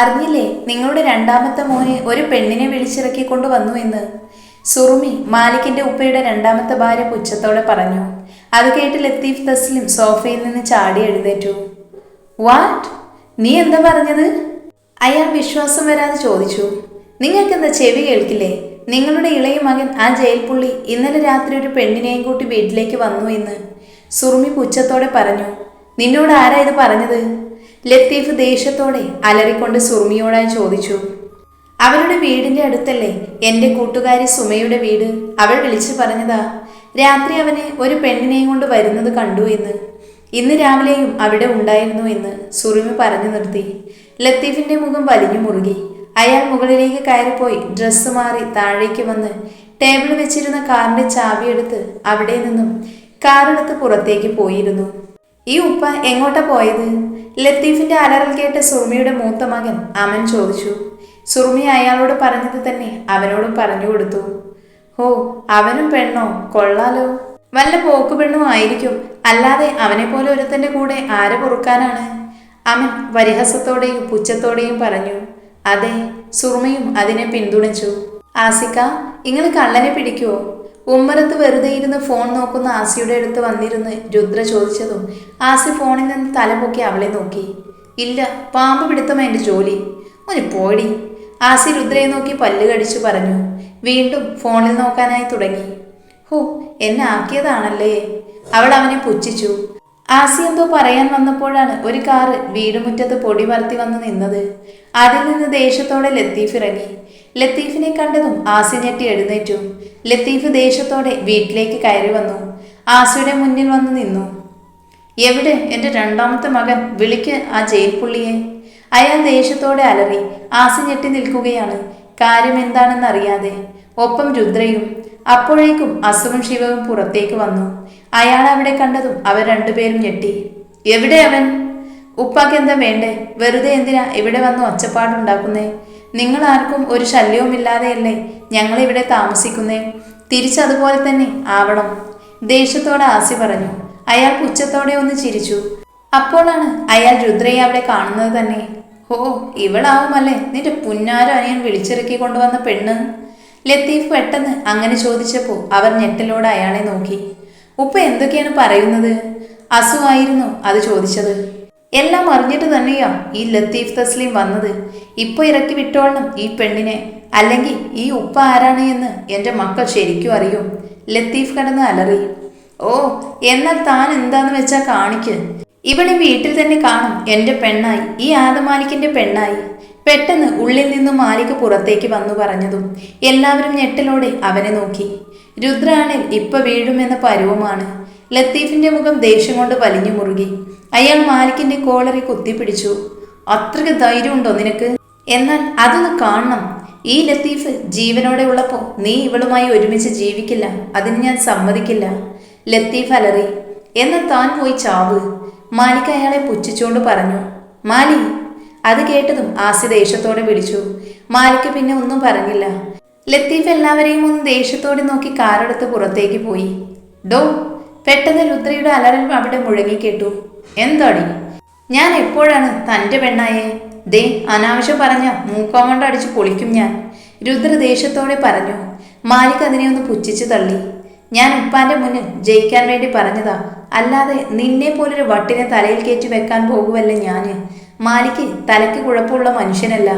അറിഞ്ഞില്ലേ നിങ്ങളുടെ രണ്ടാമത്തെ മോനെ ഒരു പെണ്ണിനെ വിളിച്ചിറക്കി വന്നു എന്ന്? സുറുമി മാലിക്കിന്റെ ഉപ്പയുടെ രണ്ടാമത്തെ ഭാര്യ പുച്ഛത്തോടെ പറഞ്ഞു. അത് കേട്ട് ലത്തീഫ് തസ്ലിം സോഫയിൽ നിന്ന് ചാടി എഴുന്നേറ്റു. വാട്ട്? നീ എന്താ പറഞ്ഞത്? അയാൾ വിശ്വാസം വരാതെ ചോദിച്ചു. നിങ്ങൾക്കെന്താ ചെവി കേൾക്കില്ലേ? നിങ്ങളുടെ ഇളയ മകൻ ആ ജയിൽ പുള്ളി ഇന്നലെ രാത്രി ഒരു പെണ്ണിനെയും കൂട്ടി വീട്ടിലേക്ക് വന്നു എന്ന്. സുറുമി പുച്ഛത്തോടെ പറഞ്ഞു. നിന്നോട് ആരാ ഇത് പറഞ്ഞത്? ലത്തീഫ് ദേഷ്യത്തോടെ അലറിക്കൊണ്ട് സുർമിയോടായി ചോദിച്ചു അവരുടെ വീടിന്റെ അടുത്തല്ലേ? എന്റെ കൂട്ടുകാരി സുമയുടെ വീട്. അവൾ വിളിച്ചു പറഞ്ഞതാ രാത്രി അവനെ ഒരു പെണ്ണിനെയും കൊണ്ട് വരുന്നത് കണ്ടു എന്ന്. ഇന്ന് രാവിലെയും അവിടെ ഉണ്ടായിരുന്നു എന്ന് സുറുമി പറഞ്ഞു നിർത്തി. ലത്തീഫിന്റെ മുഖം വലിഞ്ഞു മുറുകി. അയാൾ മുകളിലേക്ക് കയറിപ്പോയി ഡ്രസ്സ് മാറി താഴേക്ക് വന്ന് ടേബിൾ വെച്ചിരുന്ന കാറിന്റെ ചാവിയെടുത്ത് അവിടെ നിന്നും കാറെടുത്ത് പുറത്തേക്ക് പോയിരുന്നു. ഈ ഉപ്പ എങ്ങോട്ടാ പോയത്? ലത്തീഫിന്റെ അലറൽ കേട്ട സുർമിയുടെ മൂത്ത മകൻ അമൻ ചോദിച്ചു സുർമി അയാളോട് പറഞ്ഞത് തന്നെ അവനോടും പറഞ്ഞു കൊടുത്തു. ഓ അവനും പെണ്ണോ? കൊള്ളാലോ. വല്ല പോക്ക് പെണ്ണോ ആയിരിക്കും. അല്ലാതെ അവനെ പോലെ ഒരുത്തന്റെ കൂടെ ആരെ പൊറുക്കാനാണ്? അമൻ പരിഹസത്തോടെയും പുച്ഛത്തോടെയും പറഞ്ഞു. അതെ സുർമയും അതിനെ പിന്തുണച്ചു. ആസിക്ക നിങ്ങൾ കള്ളനെ പിടിക്കുവോ? ഉമ്മറത്ത് വെറുതെ ഇരുന്ന് ഫോൺ നോക്കുന്ന ആസിയുടെ അടുത്ത് വന്നിരുന്ന് രുദ്ര ചോദിച്ചതും ആസി ഫോണിൽ നിന്ന് തലപൊക്കി അവളെ നോക്കി. ഇല്ല പാമ്പ് പിടുത്തം എന്റെ ജോലി. ഒരു പോടി. ആസി രുദ്രയെ നോക്കി പല്ല് കടിച്ചു പറഞ്ഞു. വീണ്ടും ഫോണിൽ നോക്കാനായി തുടങ്ങി. ഹോ എന്നെ ആക്കിയതാണല്ലേ? അവൾ അവനെ പുച്ഛിച്ചു. ആസി എന്തോ പറയാൻ വന്നപ്പോഴാണ് ഒരു കാറ് വീടുമുറ്റത്ത് പൊടി പറത്തി വന്ന് നിന്നത്. അതിൽ നിന്ന് ദേഷ്യത്തോടെ ലത്തീഫ് ഇറങ്ങി. ലത്തീഫിനെ കണ്ടതും ആസി ഞെട്ടി എഴുന്നേറ്റു. ലത്തീഫ് ദേഷ്യത്തോടെ വീട്ടിലേക്ക് കയറി വന്നു. ആസിയുടെ മുന്നിൽ വന്ന് നിന്നു. എവിടെ എന്റെ രണ്ടാമത്തെ മകൻ? വിളിക്ക് ആ ജയിൽ പുള്ളിയെ അയാൾ ദേഷ്യത്തോടെ അലറി. ആസി ഞെട്ടി നിൽക്കുകയാണ്. കാര്യം എന്താണെന്ന് അറിയാതെ ഒപ്പം രുദ്രയും അപ്പോഴേക്കും അസുവും ശിവവും പുറത്തേക്ക് വന്നു. അയാൾ അവിടെ കണ്ടതും അവർ രണ്ടുപേരും ഞെട്ടി. എവിടെ അവൻ? ഉപ്പാക്ക് എന്താ വേണ്ടേ? വെറുതെ എന്തിനാ ഇവിടെ വന്ന് ഒച്ചപ്പാടുണ്ടാക്കുന്നേ? നിങ്ങൾ ആർക്കും ഒരു ശല്യവുമില്ലാതെയല്ലേ ഞങ്ങൾ ഇവിടെ താമസിക്കുന്നേ? തിരിച്ചതുപോലെ തന്നെ ആവണം. ദേഷ്യത്തോടെ ആസി പറഞ്ഞു. അയാൾ പുച്ഛത്തോടെ ഒന്ന് ചിരിച്ചു. അപ്പോഴാണ് അയാൾ രുദ്രയെ അവിടെ കാണുന്നത് തന്നെ. ഓ ഇവളാവുമല്ലേ? നിന്റെ പുന്നാര അനിയൻ വിളിച്ചിറക്കി കൊണ്ടുവന്ന പെണ്ണ്. ലത്തീഫ് പെട്ടെന്ന് അങ്ങനെ ചോദിച്ചപ്പോൾ അവർ ഞെട്ടലോടെ അയാളെ നോക്കി. ഉപ്പ എന്തൊക്കെയാണ് പറയുന്നത്? അസുവായിരുന്നു അത് ചോദിച്ചത്. എല്ലാം അറിഞ്ഞിട്ട് തന്നെയാ ഈ ലത്തീഫ് തസ്ലീം വന്നത്. ഇപ്പൊ ഇറക്കി വിട്ടോളണം ഈ പെണ്ണിനെ. അല്ലെങ്കിൽ ഈ ഉപ്പ ആരാണ് എന്ന് എന്റെ മക്കൾ ശരിക്കും അറിയും. ലത്തീഫ് കടന്ന് അലറി. ഓ എന്നാൽ താൻ എന്താന്ന് വെച്ചാൽ കാണിക്ക്. ഇവിടെ വീട്ടിൽ തന്നെ കാണും എന്റെ പെണ്ണായി ഈ ആദമാലിക്കിന്റെ പെണ്ണായി. പെട്ടെന്ന് ഉള്ളിൽ നിന്നും മാലിക് പുറത്തേക്ക് വന്നു പറഞ്ഞതും എല്ലാവരും ഞെട്ടലോടെ അവനെ നോക്കി. രുദ്രാണിൽ ഇപ്പൊ വീഴുമെന്ന പരുവമാണ്. ലത്തീഫിന്റെ മുഖം ദേഷ്യം കൊണ്ട് വലിഞ്ഞു മുറുകി. അയാൾ മാലിക്കിന്റെ കോളറി കുത്തിപ്പിടിച്ചു. അത്രയ്ക്ക് ധൈര്യമുണ്ടോ നിനക്ക്? എന്നാൽ അതൊന്ന് കാണണം. ഈ ലത്തീഫ് ജീവനോടെ ഉള്ളപ്പോ നീ ഇവളുമായി ഒരുമിച്ച് ജീവിക്കില്ല. അതിന് ഞാൻ സമ്മതിക്കില്ല. ലത്തീഫ് അലറി. എന്നാൽ താൻ പോയി ചാവ്. മാലിക് അയാളെ പുച്ഛിച്ചുകൊണ്ട് പറഞ്ഞു. മാലി അത് കേട്ടതും ആസി ദേഷ്യത്തോടെ വിളിച്ചു. മാലിക്ക് പിന്നെ ഒന്നും പറഞ്ഞില്ല. ലത്തീഫ് എല്ലാവരെയും ഒന്ന് ദേഷ്യത്തോടെ നോക്കി കാറെടുത്ത് പുറത്തേക്ക് പോയി. ഡോ പെട്ടെന്ന് രുദ്രയുടെ അലറൽ അവിടെ മുഴങ്ങി കേട്ടു. എന്താടി? ഞാൻ എപ്പോഴാണ് തന്റെ പെണ്ണായെ? ദേ അനാവശ്യം പറഞ്ഞ മൂക്കം കൊണ്ട് അടിച്ച് പൊളിക്കും ഞാൻ. രുദ്ര ദേഷ്യത്തോടെ പറഞ്ഞു മാലിക് അതിനെ ഒന്ന് പുച്ഛിച്ചു തള്ളി. ഞാൻ ഉപ്പാന്റെ മുന്നിൽ ജയിക്കാൻ വേണ്ടി പറഞ്ഞതാ. അല്ലാതെ നിന്നെ പോലൊരു വട്ടിനെ തലയിൽ കയറ്റി വെക്കാൻ പോകുമല്ല ഞാൻ? മാലിക്ക് തലയ്ക്ക് കുഴപ്പമുള്ള മനുഷ്യനല്ല.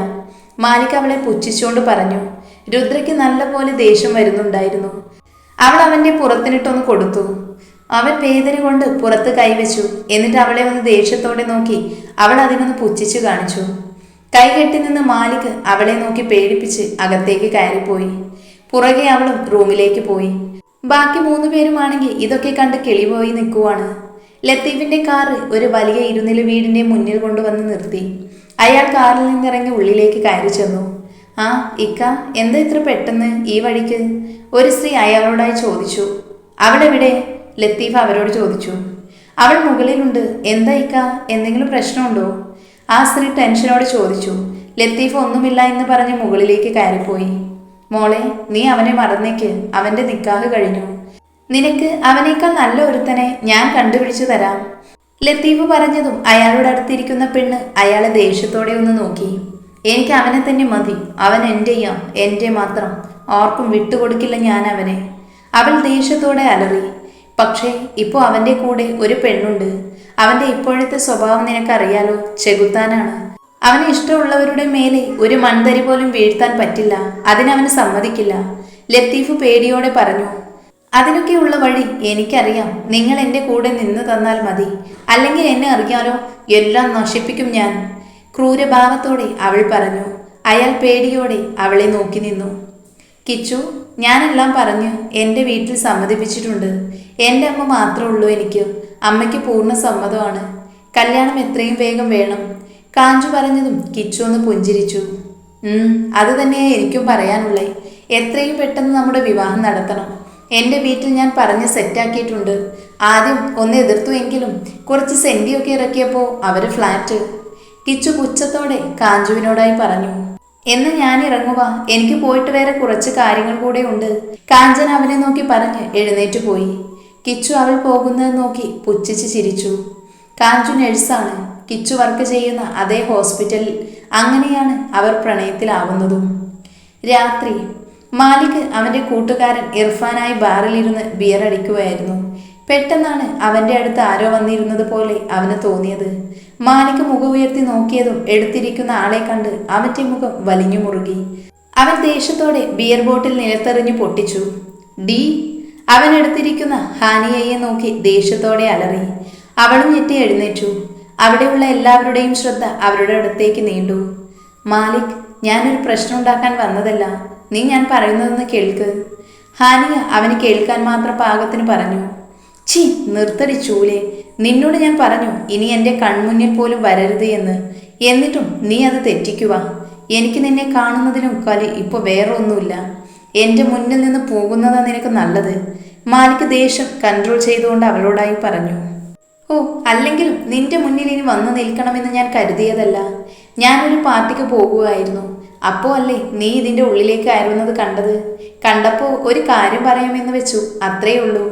മാലിക് അവളെ പുച്ഛിച്ചുകൊണ്ട് പറഞ്ഞു രുദ്രയ്ക്ക് നല്ലപോലെ ദേഷ്യം വരുന്നുണ്ടായിരുന്നു. അവൾ അവന്റെ പുറത്തിനിട്ടൊന്ന് കൊടുത്തു. അവൻ വേദന കൊണ്ട് പുറത്ത് കൈവച്ചു. എന്നിട്ട് അവളെ ഒന്ന് ദേഷ്യത്തോടെ നോക്കി. അവൾ അതിനൊന്ന് പുച്ഛിച്ചു കാണിച്ചു. കൈകെട്ടി നിന്ന് മാലിക് അവളെ നോക്കി പേടിപ്പിച്ച് അകത്തേക്ക് കയറിപ്പോയി. പുറകെ അവളും റൂമിലേക്ക് പോയി. ബാക്കി മൂന്ന് പേരുമാണെങ്കിൽ ഇതൊക്കെ കണ്ട് കിളിപോയി നിൽക്കുവാണ്. ലത്തീഫിന്റെ കാർ ഒരു വലിയ ഇരുനില വീടിന്റെ മുന്നിൽ കൊണ്ടുവന്ന് നിർത്തി. അയാൾ കാറിൽ നിന്നിറങ്ങി ഉള്ളിലേക്ക് കയറി ചെന്നു. ആ ഇക്ക എന്താ ഇത്ര പെട്ടെന്ന് ഈ വഴിക്ക്? ഒരു സ്ത്രീ അയാളോടായി ചോദിച്ചു. അവളെവിടെ ലത്തീഫ് അവരോട് ചോദിച്ചു അവൾ മുകളിലുണ്ട് എന്താ ഇക്ക? എന്തെങ്കിലും പ്രശ്നമുണ്ടോ? ആ സ്ത്രീ ടെൻഷനോട് ചോദിച്ചു ലത്തീഫ് ഒന്നുമില്ല എന്ന് പറഞ്ഞ് മുകളിലേക്ക് കയറിപ്പോയി. മോളെ നീ അവനെ മറന്നേക്ക് അവന്റെ നിക്കാഹ് കഴിഞ്ഞു. നിനക്ക് അവനേക്കാൾ നല്ല ഒരുത്തനെ ഞാൻ കണ്ടുപിടിച്ചു തരാം. ലത്തീഫ് പറഞ്ഞതും അയാളുടെ അടുത്തിരിക്കുന്ന പെണ്ണ് അയാളെ ദേഷ്യത്തോടെ ഒന്ന് നോക്കി. എനിക്ക് അവനെ തന്നെ മതി അവൻ എന്റെയാ എന്റെ മാത്രം. ആർക്കും വിട്ടുകൊടുക്കില്ല ഞാൻ അവനെ. അവൾ ദേഷ്യത്തോടെ അലറി പക്ഷേ ഇപ്പോൾ അവന്റെ കൂടെ ഒരു പെണ്ണുണ്ട്. അവന്റെ ഇപ്പോഴത്തെ സ്വഭാവം നിനക്കറിയാലോ? ചെകുത്താനാണ്. അവന് ഇഷ്ടമുള്ളവരുടെ മേലെ ഒരു മൺതരി പോലും വീഴ്ത്താൻ പറ്റില്ല. അതിനവന് സമ്മതിക്കില്ല. ലത്തീഫ് പേടിയോടെ പറഞ്ഞു അതിനൊക്കെയുള്ള വഴി എനിക്കറിയാം. നിങ്ങൾ എന്റെ കൂടെ നിന്ന് തന്നാൽ മതി. അല്ലെങ്കിൽ എന്നെ അറിയാലോ. എല്ലാം നശിപ്പിക്കും ഞാൻ. ക്രൂരഭാവത്തോടെ അവൾ പറഞ്ഞു. അയാൾ പേടിയോടെ അവളെ നോക്കി നിന്നു. കിച്ചു ഞാനെല്ലാം പറഞ്ഞു എന്റെ വീട്ടിൽ സമ്മതിപ്പിച്ചിട്ടുണ്ട്. എന്റെ അമ്മ മാത്രമേ ഉള്ളൂ എനിക്ക്. അമ്മയ്ക്ക് പൂർണ സമ്മതമാണ്. കല്യാണം എത്രയും വേഗം വേണം. കാഞ്ചു പറഞ്ഞതും കിച്ചു ഒന്ന് പുഞ്ചിരിച്ചു. അത് തന്നെയാ എനിക്കും പറയാനുള്ളേ. എത്രയും പെട്ടെന്ന് നമ്മുടെ വിവാഹം നടത്തണം. എന്റെ വീട്ടിൽ ഞാൻ പറഞ്ഞ് സെറ്റാക്കിയിട്ടുണ്ട്. ആദ്യം ഒന്ന് എതിർത്തു എങ്കിലും കുറച്ച് സെന്റിയൊക്കെ ഇറക്കിയപ്പോൾ അവർ ഫ്ലാറ്റ്. കിച്ചു പുച്ഛത്തോടെ കാഞ്ചുവിനോടായി പറഞ്ഞു. എന്ന് ഞാൻ ഇറങ്ങുക എനിക്ക് പോയിട്ട് വേറെ കുറച്ച് കാര്യങ്ങൾ കൂടെ ഉണ്ട്. കാഞ്ചന അവനെ നോക്കി പറഞ്ഞ് എഴുന്നേറ്റ് പോയി. കിച്ചു അവൾ പോകുന്നത് നോക്കി പുച്ഛിച്ച് ചിരിച്ചു. കാഞ്ചു നഴ്സാണ്. കിച്ചു വർക്ക് ചെയ്യുന്ന അതേ ഹോസ്പിറ്റലിൽ അങ്ങനെയാണ് അവർ പ്രണയത്തിലാവുന്നതും. രാത്രി. മാലിക് അവന്റെ കൂട്ടുകാരൻ ഇർഫാനായി ബാറിലിരുന്ന് ബിയർ അടിക്കുകയായിരുന്നു പെട്ടെന്നാണ് അവന്റെ അടുത്ത് ആരോ വന്നിരുന്നത് പോലെ അവന് തോന്നിയത്. മാലിക് മുഖം ഉയർത്തി നോക്കിയതും എടുത്തിരിക്കുന്ന ആളെ കണ്ട് അവന്റെ മുഖം വലിഞ്ഞു മുറുകി. അവൻ ദേഷ്യത്തോടെ ബിയർ ബോട്ടിൽ നിലത്തെറിഞ്ഞു പൊട്ടിച്ചു. ഡി അവൻ എടുത്തിരിക്കുന്ന ഹാനിയയെ നോക്കി ദേഷ്യത്തോടെ അലറി. അവളും ഞെട്ടി എഴുന്നേറ്റു. അവിടെയുള്ള എല്ലാവരുടെയും ശ്രദ്ധ അവരുടെ അടുത്തേക്ക് നീണ്ടു. മാലിക് ഞാനൊരു പ്രശ്നം ഉണ്ടാക്കാൻ വന്നതല്ല. നീ ഞാൻ പറയുന്നതെന്ന് കേൾക്ക്. ഹാനിയ അവന് കേൾക്കാൻ മാത്രം പാകത്തിന് പറഞ്ഞു. ഛീ നിർത്തടി ചൂലെ. നിന്നോട് ഞാൻ പറഞ്ഞു ഇനി എന്റെ കൺമുന്നിൽ പോലും വരരുത് എന്ന്. എന്നിട്ടും നീ അത് തെറ്റിക്കുക എനിക്ക് നിന്നെ കാണുന്നതിനും കലി ഇപ്പോൾ വേറെ ഒന്നുമില്ല എന്റെ മുന്നിൽ നിന്ന് പോകുന്നതാ നിനക്ക് നല്ലത്. മാലിക്ക് ദേഷ്യം കൺട്രോൾ ചെയ്തുകൊണ്ട് അവളോടായി പറഞ്ഞു. ഓ അല്ലെങ്കിലും നിന്റെ മുന്നിൽ ഇനി വന്നു നിൽക്കണമെന്ന് ഞാൻ കരുതിയതല്ല. ഞാനൊരു പാർട്ടിക്ക് പോകുകയായിരുന്നു അപ്പോൾ അല്ലേ നീ ഇതിന്റെ ഉള്ളിലേക്ക് ആയിരുന്നത് കണ്ടത്? കണ്ടപ്പോൾ ഒരു കാര്യം പറയാമെന്ന് വെച്ചു അത്രേ ഉള്ളൂ.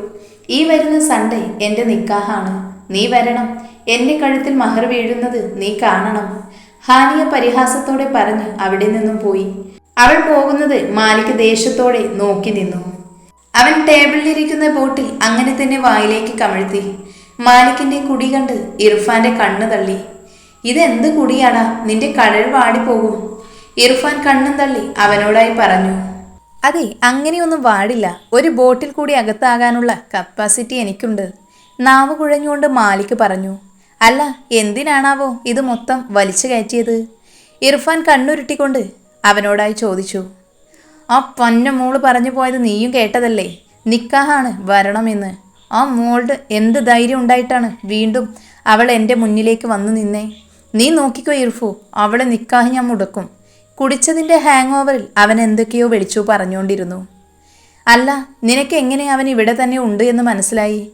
ഈ വരുന്ന സൺഡേ എന്റെ നിക്കാഹാണ്. നീ വരണം. എന്റെ കഴുത്തിൽ മഹർ വീഴുന്നത് നീ കാണണം. ഹാനിയ പരിഹാസത്തോടെ പറഞ്ഞ് അവിടെ നിന്നും പോയി. അവൾ പോകുന്നത് മാലിക് ദേഷ്യത്തോടെ നോക്കി നിന്നു. അവൻ ടേബിളിലിരിക്കുന്ന ബോട്ടിൽ അങ്ങനെ തന്നെ വായിലേക്ക് കമിഴ്ത്തി. മാലിക്കിന്റെ കുടി കണ്ട് ഇർഫാന്റെ കണ്ണ് തള്ളി. ഇതെന്ത് കുടിയാടാ? നിന്റെ കടൽ വാടിപ്പോകും. ഇർഫാൻ കണ്ണും തള്ളി അവനോടായി പറഞ്ഞു. അതെ അങ്ങനെയൊന്നും പാടില്ല ഒരു ബോട്ടിൽ കൂടി അകത്താകാനുള്ള കപ്പാസിറ്റി എനിക്കുണ്ട്. നാവ് കുഴഞ്ഞുകൊണ്ട് മാലിക് പറഞ്ഞു അല്ല എന്തിനാണാവോ ഇത് മൊത്തം വലിച്ചു കയറ്റിയത്? ഇർഫാൻ കണ്ണുരുട്ടിക്കൊണ്ട് അവനോടായി ചോദിച്ചു ആ പൊന്ന മോൾ പറഞ്ഞു പോയത് നീയും കേട്ടതല്ലേ? നിക്കാഹാണ് വരണമെന്ന്. ആ മോളുടെ എന്ത് ധൈര്യം ഉണ്ടായിട്ടാണ് വീണ്ടും അവൾ എന്റെ മുന്നിലേക്ക് വന്നു നിന്നേ? നീ നോക്കിക്കോ ഇർഫു അവളെ നിക്കാഹ് ഞാൻ മുടക്കും. കുടിച്ചതിന്റെ ഹാങ് ഓവറിൽ അവൻ എന്തൊക്കെയോ വിളിച്ചു പറഞ്ഞുകൊണ്ടിരുന്നു. അല്ല നിനക്ക് എങ്ങനെ അവൻ ഇവിടെ തന്നെ ഉണ്ട് എന്ന് മനസ്സിലായി?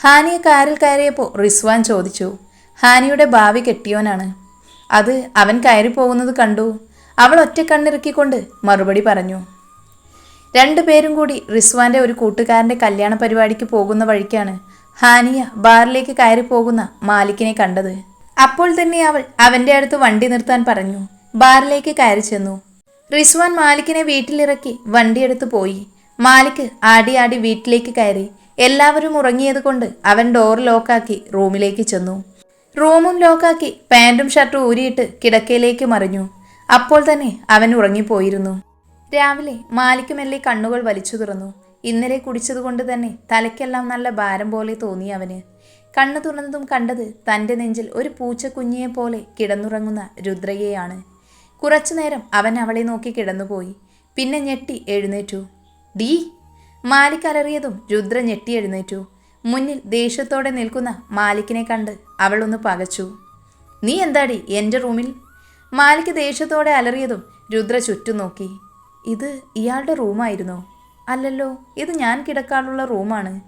ഹാനിയെ കാറിൽ കയറിയപ്പോൾ റിസ്വാൻ ചോദിച്ചു. ഹാനിയുടെ ഭാവി കെട്ടിയോനാണ്. അത് അവൻ കയറി പോകുന്നത് കണ്ടു. അവൾ ഒറ്റ കണ്ണിറുക്കിക്കൊണ്ട് മറുപടി പറഞ്ഞു. രണ്ടുപേരും കൂടി റിസ്വാന്റെ ഒരു കൂട്ടുകാരന്റെ കല്യാണ പരിപാടിക്ക് പോകുന്ന വഴിക്കാണ് ഹാനിയ ബാറിലേക്ക് കയറി പോകുന്ന മാലിക്കിനെ കണ്ടത്. അപ്പോൾ തന്നെ അവൾ അവന്റെ അടുത്ത് വണ്ടി നിർത്താൻ പറഞ്ഞു. ബാറിലേക്ക് കയറി ചെന്നു. റിസ്വാൻ മാലിക്കിനെ വീട്ടിലിറക്കി വണ്ടിയെടുത്ത് പോയി. മാലിക് ആടി ആടി വീട്ടിലേക്ക് കയറി. എല്ലാവരും ഉറങ്ങിയത് കൊണ്ട് അവൻ ഡോർ ലോക്കാക്കി റൂമിലേക്ക് ചെന്നു. റൂമും ലോക്കാക്കി പാന്റും ഷർട്ടും ഊരിയിട്ട് കിടക്കയിലേക്ക് മറിഞ്ഞു. അപ്പോൾ തന്നെ അവൻ ഉറങ്ങിപ്പോയിരുന്നു. രാവിലെ മാലിക്ക് മെല്ലെ കണ്ണുകൾ വലിച്ചു തുറന്നു. ഇന്നലെ കുടിച്ചതുകൊണ്ട് തന്നെ തലയ്ക്കെല്ലാം നല്ല ഭാരം പോലെ തോന്നി അവന്. കണ്ണു തുറന്നതും കണ്ടത് തന്റെ നെഞ്ചിൽ ഒരു പൂച്ച പോലെ കിടന്നുറങ്ങുന്ന രുദ്രയെയാണ്. കുറച്ചുനേരം അവൻ അവളെ നോക്കി കിടന്നുപോയി. പിന്നെ ഞെട്ടി എഴുന്നേറ്റു. ഡീ മാലിക് അലറിയതും രുദ്ര ഞെട്ടി എഴുന്നേറ്റു. മുന്നിൽ ദേഷ്യത്തോടെ നിൽക്കുന്ന മാലിക്കിനെ കണ്ട് അവളൊന്ന് പകച്ചു. നീ എന്താടി എന്റെ റൂമിൽ? മാലിക് ദേഷ്യത്തോടെ അലറിയതും രുദ്ര ചുറ്റും നോക്കി ഇത് ഇയാളുടെ റൂമായിരുന്നോ? അല്ലല്ലോ ഇത് ഞാൻ കിടക്കാനുള്ള റൂമാണ്.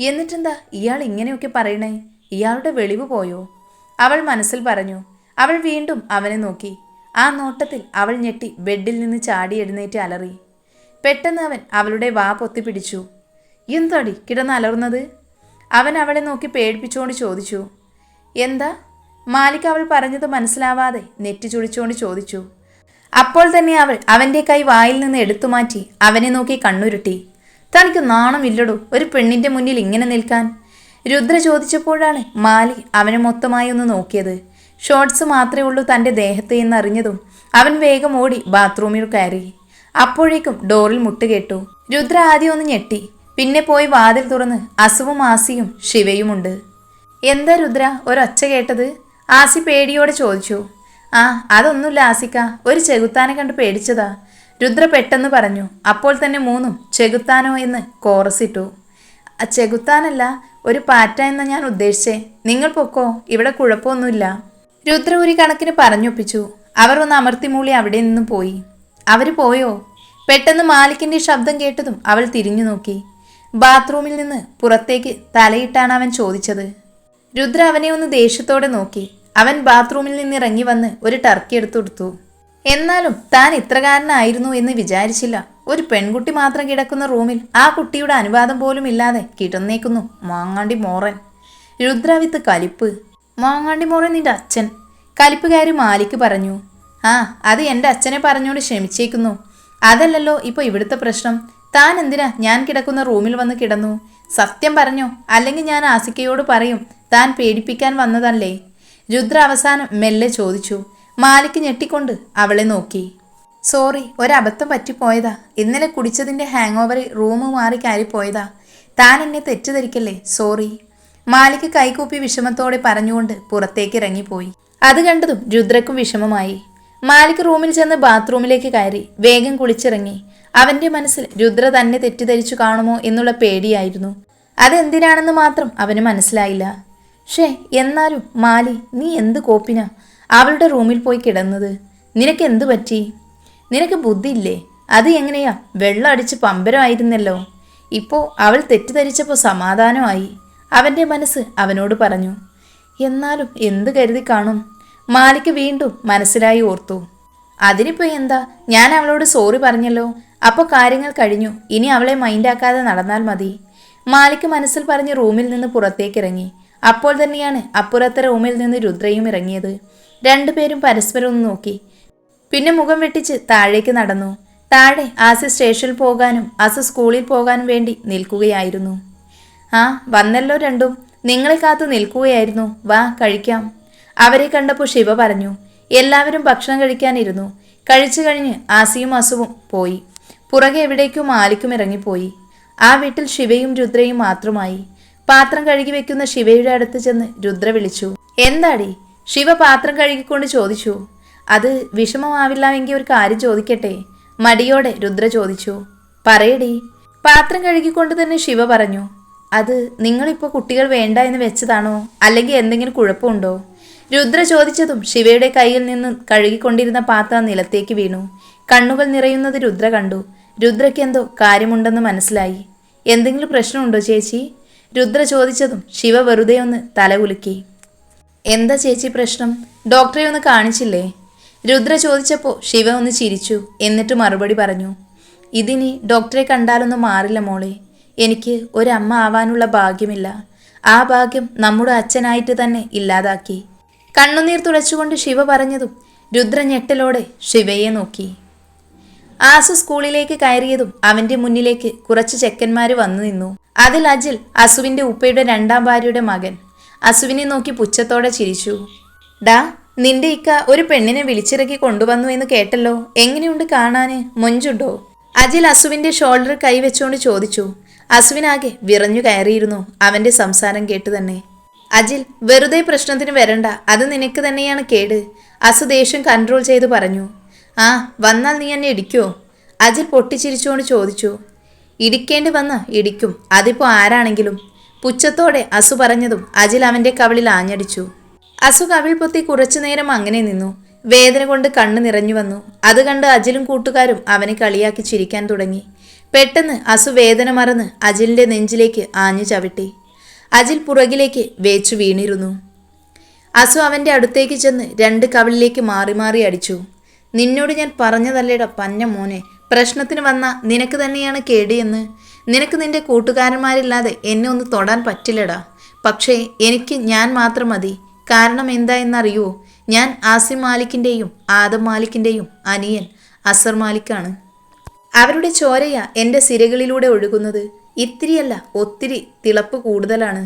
എന്നിട്ടെന്താ ഇയാൾ ഇങ്ങനെയൊക്കെ പറയണേ? ഇയാളുടെ വെളിവ് പോയോ? അവൾ മനസ്സിൽ പറഞ്ഞു. അവൾ വീണ്ടും അവനെ നോക്കി. ആ നോട്ടത്തിൽ അവൾ ഞെട്ടി ബെഡിൽ നിന്ന് ചാടി എഴുന്നേറ്റ് അലറി. പെട്ടെന്ന് അവൻ അവളുടെ വാ പൊത്തിപ്പിടിച്ചു എന്തടി കിടന്ന് അലറുന്നത്? അവൻ അവളെ നോക്കി പേടിപ്പിച്ചുകൊണ്ട് ചോദിച്ചു. എന്താ? മാലിക് അവൾ പറഞ്ഞത് മനസ്സിലാവാതെ നെറ്റി ചുളിച്ചുകൊണ്ട് ചോദിച്ചു. അപ്പോൾ തന്നെ അവൾ അവന്റെ കൈ വായിൽ നിന്ന് എടുത്തു മാറ്റി അവനെ നോക്കി കണ്ണുരുട്ടി. തനിക്ക് നാണമില്ലടോ ഒരു പെണ്ണിന്റെ മുന്നിൽ ഇങ്ങനെ നിൽക്കാൻ? രുദ്ര ചോദിച്ചപ്പോഴാണ് മാലി അവനെ മൊത്തമായി ഒന്ന് നോക്കിയത്. ഷോർട്സ് മാത്രമേ ഉള്ളൂ തന്റെ ദേഹത്ത് എന്നറിഞ്ഞതും അവൻ വേഗം ഓടി ബാത്റൂമിൽ കയറി. അപ്പോഴേക്കും ഡോറിൽ മുട്ടുകേട്ടു. രുദ്ര ആദ്യം ഒന്ന് ഞെട്ടി. പിന്നെ പോയി വാതിൽ തുറന്ന് അസുവും ആസിയും ശിവയുമുണ്ട്. എന്താ രുദ്ര ഒരൊച്ച കേട്ടത്? ആസി പേടിയോടെ ചോദിച്ചു. ആ അതൊന്നുമില്ല ആസിക്ക. ഒരു ചെകുത്താനെ കണ്ട് പേടിച്ചതാ. രുദ്ര പെട്ടെന്ന് പറഞ്ഞു. അപ്പോൾ തന്നെ മൂന്നും ചെകുത്താനോ എന്ന് കോറസിട്ടു "അ, ചെകുത്താനല്ല ഒരു പാറ്റ എന്ന ഞാൻ ഉദ്ദേശിച്ചേ. നിങ്ങൾ പൊക്കോ ഇവിടെ കുഴപ്പമൊന്നുമില്ല. രുദ്ര ഒരു കണക്കിന് പറഞ്ഞൊപ്പിച്ചു. അവർ ഒന്ന് അമർത്തിമൂളി അവിടെ നിന്നും പോയി. അവർ പോയോ? പെട്ടെന്ന് മാലിക്കിന്റെ ശബ്ദം കേട്ടതും അവൾ തിരിഞ്ഞു നോക്കി. ബാത്റൂമിൽ നിന്ന് പുറത്തേക്ക് തലയിട്ടാണ് അവൻ ചോദിച്ചത്. രുദ്ര അവനെ ഒന്ന് ദേഷ്യത്തോടെ നോക്കി. അവൻ ബാത്റൂമിൽ നിന്ന് ഇറങ്ങി വന്ന് ഒരു ടർക്കി എടുത്തുകൊടുത്തു എന്നാലും താൻ ഇത്രകാരനായിരുന്നു എന്ന് വിചാരിച്ചില്ല. ഒരു പെൺകുട്ടി മാത്രം കിടക്കുന്ന റൂമിൽ ആ കുട്ടിയുടെ അനുവാദം പോലും ഇല്ലാതെ കിടന്നേക്കുന്നു മാങ്ങാണ്ടി മോറൻ. രുദ്രവിത്ത് കലിപ്പ്. മാങ്ങാണ്ടി മോറെ നിന്റെ അച്ഛൻ. കലിപ്പുകാരി മാലിക്ക് പറഞ്ഞു ആ അത് എന്റെ അച്ഛനെ പറഞ്ഞുകൊണ്ട് ക്ഷമിച്ചേക്കുന്നു. അതല്ലല്ലോ ഇപ്പോൾ ഇവിടുത്തെ പ്രശ്നം. താൻ എന്തിനാ ഞാൻ കിടക്കുന്ന റൂമിൽ വന്ന് കിടന്നു? സത്യം പറഞ്ഞോ? അല്ലെങ്കിൽ ഞാൻ ആസിക്കയോട് പറയും താൻ പേടിപ്പിക്കാൻ വന്നതല്ലേ? രുദ്ര അവസാനം മെല്ലെ ചോദിച്ചു. മാലിക്ക് ഞെട്ടിക്കൊണ്ട് അവളെ നോക്കി. സോറി ഒരബദ്ധം പറ്റിപ്പോയതാ. ഇന്നലെ കുടിച്ചതിന്റെ ഹാങ് ഓവറിൽ റൂം മാറി കയറിപ്പോയതാ. താൻ എന്നെ തെറ്റിദ്ധരിക്കല്ലേ? സോറി. മാലിക്ക് കൈകൂപ്പി വിഷമത്തോടെ പറഞ്ഞുകൊണ്ട് പുറത്തേക്ക് ഇറങ്ങിപ്പോയി അത് കണ്ടതും രുദ്രക്കും വിഷമമായി. മാലിക് റൂമിൽ ചെന്ന് ബാത്റൂമിലേക്ക് കയറി വേഗം കുളിച്ചിറങ്ങി. അവന്റെ മനസ്സിൽ രുദ്ര തന്നെ തെറ്റിദ്ധരിച്ചു കാണുമോ എന്നുള്ള പേടിയായിരുന്നു. അതെന്തിനാണെന്ന് മാത്രം അവന് മനസ്സിലായില്ല. ഷേ എന്നാലും മാലി നീ എന്ത് കോപ്പിന? അവളുടെ റൂമിൽ പോയി കിടന്നത്. നിനക്ക് എന്തു പറ്റി? നിനക്ക് ബുദ്ധിയില്ലേ? അത് എങ്ങനെയാ? വെള്ളം അടിച്ച് പമ്പരമായിരുന്നല്ലോ. ഇപ്പോൾ അവൾ തെറ്റിദ്ധരിച്ചപ്പോൾ സമാധാനമായി. അവന്റെ മനസ്സ് അവനോട് പറഞ്ഞു എന്നാലും എന്ത് കരുതി കാണും? മാലിക്ക് വീണ്ടും മനസ്സിലായി ഓർത്തു. അതിനിപ്പോ എന്താ? ഞാൻ അവളോട് സോറി പറഞ്ഞല്ലോ. അപ്പോൾ കാര്യങ്ങൾ കഴിഞ്ഞു. ഇനി അവളെ മൈൻഡാക്കാതെ നടന്നാൽ മതി. മാലിക്ക് മനസ്സിൽ പറഞ്ഞ് റൂമിൽ നിന്ന് പുറത്തേക്കിറങ്ങി. അപ്പോൾ തന്നെയാണ് അപ്പുറത്തെ റൂമിൽ നിന്ന് രുദ്രയും ഇറങ്ങിയത്. രണ്ടുപേരും പരസ്പരം ഒന്ന് നോക്കി. പിന്നെ മുഖം വെട്ടിച്ച് താഴേക്ക് നടന്നു. താഴെ ആസി സ്റ്റേഷനിൽ പോകാനും ആസ് സ്കൂളിൽ പോകാനും വേണ്ടി നിൽക്കുകയായിരുന്നു. ആ വന്നല്ലോ രണ്ടും. നിങ്ങളെ കാത്തു നിൽക്കുകയായിരുന്നു. വാ കഴിക്കാം. അവരെ കണ്ടപ്പോൾ ശിവ പറഞ്ഞു എല്ലാവരും ഭക്ഷണം കഴിക്കാനിരുന്നു. കഴിച്ചു കഴിഞ്ഞ് ആസിയും അസുവും പോയി. പുറകെ എവിടേക്കും മാലിക്കും ഇറങ്ങിപ്പോയി. ആ വീട്ടിൽ ശിവയും രുദ്രയും മാത്രമായി. പാത്രം കഴുകി വെക്കുന്ന ശിവയുടെ അടുത്ത് ചെന്ന് രുദ്ര വിളിച്ചു എന്താടി? ശിവ പാത്രം കഴുകിക്കൊണ്ട് ചോദിച്ചു. അത് വിഷമമാവില്ലാമെങ്കിൽ ഒരു കാര്യം ചോദിക്കട്ടെ? മടിയോടെ രുദ്ര ചോദിച്ചു പറയടി. പാത്രം കഴുകിക്കൊണ്ട് തന്നെ ശിവ പറഞ്ഞു അത് നിങ്ങളിപ്പോൾ കുട്ടികൾ വേണ്ട എന്ന് വെച്ചതാണോ? അല്ലെങ്കിൽ എന്തെങ്കിലും കുഴപ്പമുണ്ടോ? രുദ്ര ചോദിച്ചതും ശിവയുടെ കയ്യിൽ നിന്ന് കഴുകിക്കൊണ്ടിരുന്ന പാത്രം നിലത്തേക്ക് വീണു. കണ്ണുകൾ നിറയുന്നത് രുദ്ര കണ്ടു. രുദ്രയ്ക്ക് എന്തോ കാര്യമുണ്ടെന്ന് മനസ്സിലായി. എന്തെങ്കിലും പ്രശ്നമുണ്ടോ ചേച്ചി? രുദ്ര ചോദിച്ചതും ശിവ വെറുതെ ഒന്ന് തല കുലുക്കി. എന്താ ചേച്ചി പ്രശ്നം? ഡോക്ടറെ ഒന്ന് കാണിച്ചില്ലേ? രുദ്ര ചോദിച്ചപ്പോൾ ശിവ ഒന്ന് ചിരിച്ചു. എന്നിട്ട് മറുപടി പറഞ്ഞു. ഇതിനി ഡോക്ടറെ കണ്ടാലൊന്നും മാറില്ല മോളെ. എനിക്ക് ഒരമ്മ ആവാനുള്ള ഭാഗ്യമില്ല. ആ ഭാഗ്യം നമ്മുടെ അച്ഛനായിട്ട് തന്നെ ഇല്ലാതാക്കി. കണ്ണുനീർ തുളച്ചുകൊണ്ട് ശിവ പറഞ്ഞതും രുദ്ര ഞെട്ടലോടെ ശിവയെ നോക്കി. ആസു സ്കൂളിലേക്ക് കയറിയതും അവന്റെ മുന്നിലേക്ക് കുറച്ച് ചെക്കന്മാർ വന്നു നിന്നു. അതിൽ അജിൽ അസുവിന്റെ ഉപ്പയുടെ രണ്ടാം ഭാര്യയുടെ മകൻ. അസുവിനെ നോക്കി പുച്ഛത്തോടെ ചിരിച്ചു. ഡാ നിന്റെ ഇക്ക ഒരു പെണ്ണിനെ വിളിച്ചിറക്കി കൊണ്ടുവന്നു എന്ന് കേട്ടല്ലോ. എങ്ങനെയുണ്ട് കാണാന്? മൊഞ്ചുണ്ടോ? അജിൽ അസുവിന്റെ ഷോൾഡർ കൈവച്ചുകൊണ്ട് ചോദിച്ചു. അസുവിനാകെ വിറഞ്ഞു കയറിയിരുന്നു. അവന്റെ സംസാരം കേട്ടു തന്നെ. അജിൽ വെറുതെ പ്രശ്നത്തിന് വരണ്ട. അത് നിനക്ക് തന്നെയാണ് കേട്. അസു ദേഷ്യം കൺട്രോൾ ചെയ്ത് പറഞ്ഞു. ആ വന്നാൽ നീ എന്നെ ഇടിക്കോ? അജിൽ പൊട്ടിച്ചിരിച്ചുകൊണ്ട് ചോദിച്ചു. ഇടിക്കേണ്ടി വന്ന ഇടിക്കും. അതിപ്പോ ആരാണെങ്കിലും? പുച്ഛത്തോടെ അസു പറഞ്ഞതും അജിൽ അവന്റെ കവിളിൽ ആഞ്ഞടിച്ചു. അസു കവിൾ പൊത്തി കുറച്ചു നേരം അങ്ങനെ നിന്നു. വേദന കൊണ്ട് കണ്ണു നിറഞ്ഞു വന്നു. അത് കണ്ട് അജിലും കൂട്ടുകാരും അവനെ കളിയാക്കി ചിരിക്കാൻ തുടങ്ങി. പെട്ടെന്ന് അസു വേദന മറന്ന് അജിലിന്റെ നെഞ്ചിലേക്ക് ആഞ്ഞു ചവിട്ടി. അജിൽ പുറകിലേക്ക് വേച്ചു വീണിരുന്നു. അസു അവന്റെ അടുത്തേക്ക് ചെന്ന് രണ്ട് കവിളിലേക്ക് മാറി മാറി അടിച്ചു. നിന്നോട് ഞാൻ പറഞ്ഞതല്ലേടാ പഞ്ഞ മോനെ പ്രശ്നത്തിന് വന്ന നിനക്ക് തന്നെയാണ് കേടിയെന്ന്. നിനക്ക് നിന്റെ കൂട്ടുകാരന്മാരില്ലാതെ എന്നെ ഒന്ന് തൊടാൻ പറ്റില്ലടാ. പക്ഷേ എനിക്ക് ഞാൻ മാത്രം മതി. കാരണം എന്താ എന്നറിയോ? ഞാൻ ആസിം മാലിക്കിന്റെയും ആദം മാലിക്കിന്റെയും അനിയൻ അസർ മാലിക്കാണ്. അവരുടെ ചോരയ എന്റെ സിരകളിലൂടെ ഒഴുകുന്നത്. ഇത്തിരിയല്ല ഒത്തിരി തിളപ്പ് കൂടുതലാണ്.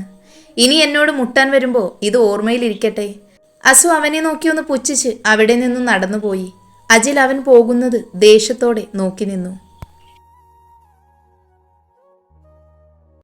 ഇനി എന്നോട് മുട്ടാൻ വരുമ്പോൾ ഇത് ഓർമ്മയിലിരിക്കട്ടെ. അസു അവനെ നോക്കി ഒന്ന് പുച്ഛിച്ച് അവിടെ നിന്നും നടന്നുപോയി. അജിൽ അവൻ പോകുന്നത് ദേഷ്യത്തോടെ നോക്കി നിന്നു.